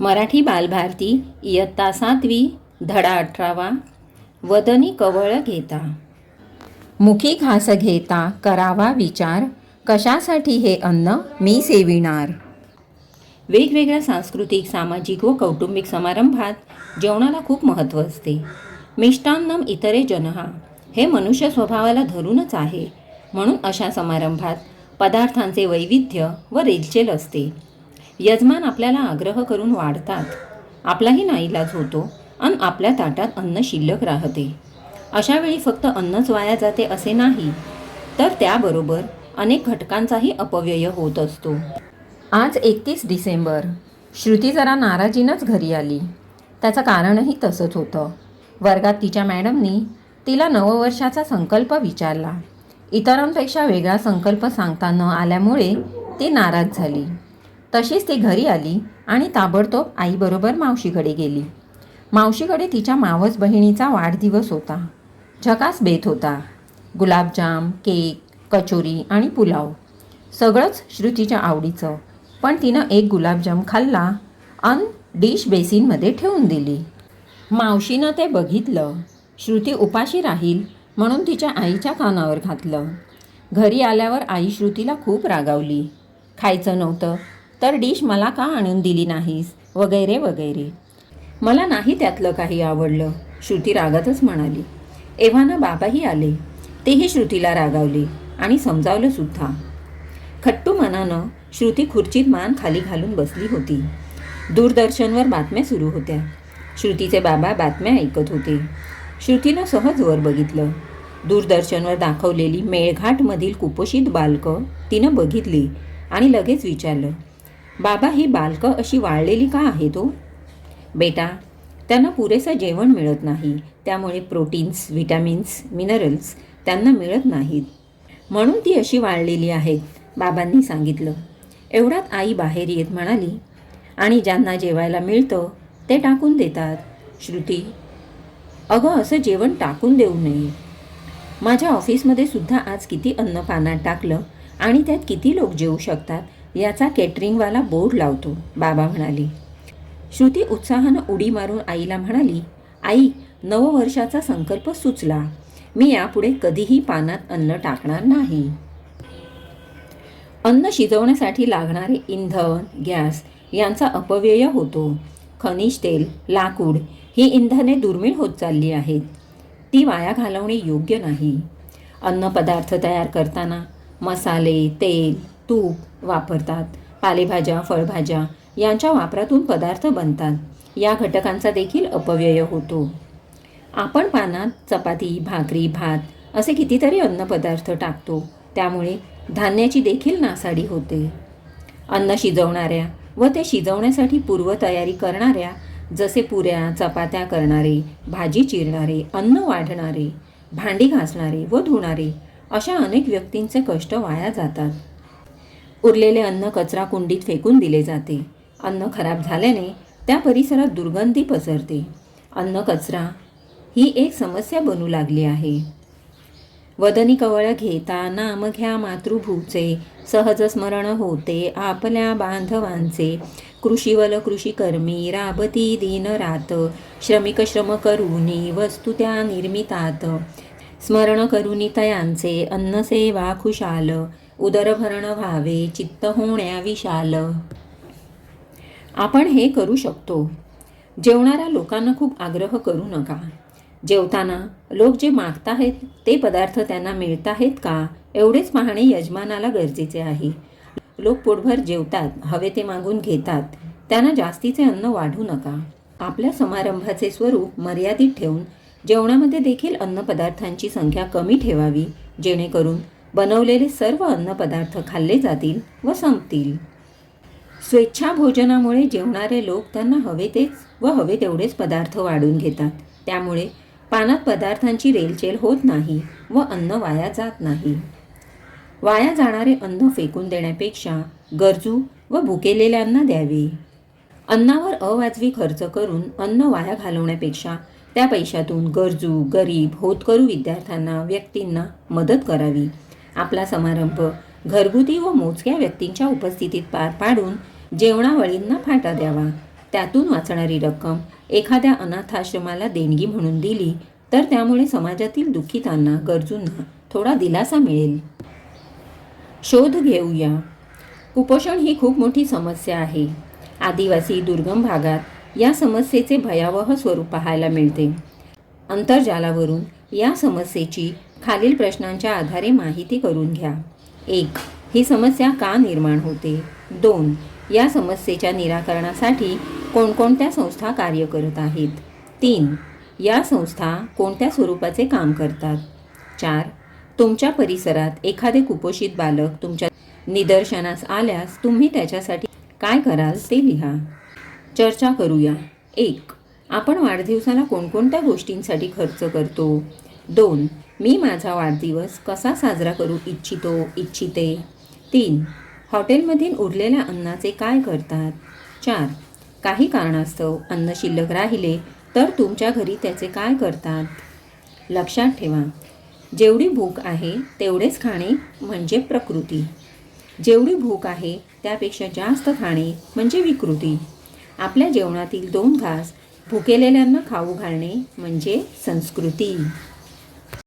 मराठी बालभारती इयत्ता सातवी धडा अठरावा वदनी कवळ घेता. मुखी घास घेता करावा विचार कशासाठी हे अन्न मी सेविणार? वेगवेगळ्या सांस्कृतिक सामाजिक व कौटुंबिक समारंभात जेवणाला खूप महत्त्व असते. मिष्टान्नम इतरे जनहा हे मनुष्य स्वभावाला धरूनच आहे. म्हणून अशा समारंभात पदार्थांचे वैविध्य व रेलचेल असते. यजमान आपल्याला आग्रह करून वाढतात. आपलाही नाईलाज होतो आणि आपल्या ताटात अन्न शिल्लक राहते. अशावेळी फक्त अन्नच वाया जाते असे नाही तर त्याबरोबर अनेक घटकांचाही अपव्यय होत असतो. आज एकतीस डिसेंबर. श्रुती जरा नाराजीनंच घरी आली. त्याचं कारणही तसंच होतं. वर्गात तिच्या मॅडमनी तिला नववर्षाचा संकल्प विचारला. इतरांपेक्षा वेगळा संकल्प सांगता न आल्यामुळे ती नाराज झाली. तशीच ती घरी आली आणि ताबडतोब आईबरोबर मावशीकडे गेली. मावशीकडे तिच्या मावस बहिणीचा वाढदिवस होता. झकास बेत होता. गुलाबजाम केक कचोरी आणि पुलाव. सगळंच श्रुतीच्या आवडीचं. पण तिनं एक गुलाबजाम खाल्ला अन डिश बेसिनमध्ये ठेवून दिली. मावशीनं ते बघितलं. श्रुती उपाशी राहील म्हणून तिच्या आईच्या कानावर घातलं. घरी आल्यावर आई श्रुतीला खूप रागावली. खायचं नव्हतं. तर डिश मला का आणून दिली नाहीस? वगैरे वगैरे. मला नाही त्यातलं काही आवडलं श्रुती रागातच म्हणाली. एव्हाना बाबाही आले. तेही श्रुतीला रागावले आणि समजावलं सुद्धा. खट्टू मनानं श्रुती खुर्चीत मान खाली घालून बसली होती. दूरदर्शनवर बातम्या सुरू होत्या. श्रुतीचे बाबा बातम्या ऐकत होते. श्रुतीनं सहज वर बघितलं. दूरदर्शनवर दाखवलेली मेळघाटमधील कुपोषित बालकं तिनं बघितली आणि लगेच विचारलं बाबा ही बालकं अशी वाळलेली का आहेत हो? बेटा त्यांना पुरेसं जेवण मिळत नाही. त्यामुळे प्रोटीन्स व्हिटॅमिन्स मिनरल्स त्यांना मिळत नाहीत. म्हणून ती अशी वाळलेली आहेत बाबांनी सांगितलं. एवढ्यात आई बाहेर येत म्हणाली आणि ज्यांना जेवायला मिळतं ते टाकून देतात. श्रुती अगं असं जेवण टाकून देऊ नये. माझ्या ऑफिसमध्ये सुद्धा आज किती अन्न पानात टाकलं आणि त्यात किती लोक जेवू शकतात याचा केटरिंगवाला बोर्ड लावतो. बाबा म्हणाले श्रुती उत्साहानं उडी मारून आईला म्हणाली आई नववर्षाचा संकल्प सुचला. मी यापुढे कधीही पानात अन्न टाकणार नाही. अन्न शिजवण्यासाठी लागणारे इंधन गॅस यांचा अपव्यय होतो. खनिज तेल लाकूड ही इंधने दुर्मिळ होत चालली आहेत. ती वाया घालवणे योग्य नाही. अन्नपदार्थ तयार करताना मसाले तेल तूप वापरतात. पालेभाज्या फळभाज्या यांच्या वापरातून पदार्थ बनतात. या घटकांचा देखील अपव्यय होतो. आपण पानात चपाती भाकरी भात असे कितीतरी अन्नपदार्थ टाकतो. त्यामुळे धान्याची देखील नासाडी होते. अन्न शिजवणाऱ्या व ते शिजवण्यासाठी पूर्वतयारी करणाऱ्या जसे पुऱ्या चपात्या करणारे भाजी चिरणारे अन्न वाढणारे भांडी घासणारे व धुणारे अशा अनेक व्यक्तींचे कष्ट वाया जातात. उरलेले अन्न कचरा कुंडीत फेकून दिले जाते. अन्न खराब झाल्याने त्या परिसरात दुर्गंधी पसरते. अन्न कचरा ही एक समस्या बनू लागली आहे. वदनी कवळ घेता नाम घ्या मातृभूचे सहज स्मरण होते आपल्या बांधवांचे. कृषीवल कृषीकर्मी राबती दिन रात श्रमिक श्रम करुनी वस्तू त्या निर्मितात. स्मरण करुनी तयांचे अन्नसेवा खुशाल उदरभरण व्हावे चित्त होण्या विशाल. आपण हे करू शकतो. जेवणाऱ्या लोकांना खूप आग्रह करू नका. जेवताना लोक जे मागत आहेत ते पदार्थ त्यांना मिळत आहेत का? एवढेच पाहणे यजमानाला गरजेचे आहे. लोक पोटभर जेवतात हवे ते मागून घेतात. त्यांना जास्तीचे अन्न वाढू नका. आपल्या समारंभाचे स्वरूप मर्यादित ठेवून जेवणामध्ये देखील अन्नपदार्थांची संख्या कमी ठेवावी जेणेकरून बनवलेले सर्व अन्नपदार्थ खाल्ले जातील व संपतील. स्वेच्छा भोजनामुळे जेवणारे लोक त्यांना हवे तेच व हवे तेवढेच पदार्थ वाढून घेतात. त्यामुळे पानात पदार्थांची रेलचेल होत नाही व अन्न वाया जात नाही. वाया जाणारे अन्न फेकून देण्यापेक्षा गरजू व भुकेलेल्यांना द्यावे. अन्नावर अवाजवी खर्च करून अन्न वाया घालवण्यापेक्षा त्या पैशातून गरजू गरीब होतकरू विद्यार्थ्यांना व्यक्तींना मदत करावी. आपला समारंभ घरगुती व मोजक्या व्यक्तींच्या उपस्थितीत पार पाडून जेवणावळींना फाटा द्यावा. त्यातून वाचणारी रक्कम एखाद्या अनाथाश्रमाला देणगी म्हणून दिली तर त्यामुळे समाजातील दुःखितांना गरजूंना थोडा दिलासा मिळेल. शोध घेऊया. कुपोषण ही खूप मोठी समस्या आहे. आदिवासी दुर्गम भागात या समस्येचे भयावह स्वरूप पाहायला मिळते. आंतरजालावरून या समस्येची खालील प्रश्नांच्या आधारे माहिती करून घ्या. एक ही समस्या का निर्माण होते? दोन या समस्येच्या निराकरणासाठी कोणकोणत्या संस्था कार्य करत आहेत? तीन या संस्था कोणत्या स्वरूपाचे काम करतात? चार तुमच्या परिसरात एखादे कुपोषित बालक तुमच्या निदर्शनास आल्यास तुम्ही त्याच्यासाठी काय कराल ते लिहा. चर्चा करूया. एक आपण वाढदिवसाला कोणकोणत्या गोष्टींसाठी खर्च करतो? दोन मी माझा वाढदिवस कसा साजरा करू इच्छितो इच्छिते? तीन हॉटेलमधील उरलेल्या अन्नाचे काय करतात? चार काही कारणास्तव अन्न शिल्लक राहिले तर तुमच्या घरी त्याचे काय करतात? लक्षात ठेवा जेवढी भूक आहे तेवढेच खाणे म्हणजे प्रकृती. जेवढी भूक आहे त्यापेक्षा जास्त खाणे म्हणजे विकृती. आपल्या जेवणातील दोन घास भुकेलेल्यांना खाऊ घालणे म्हणजे संस्कृती.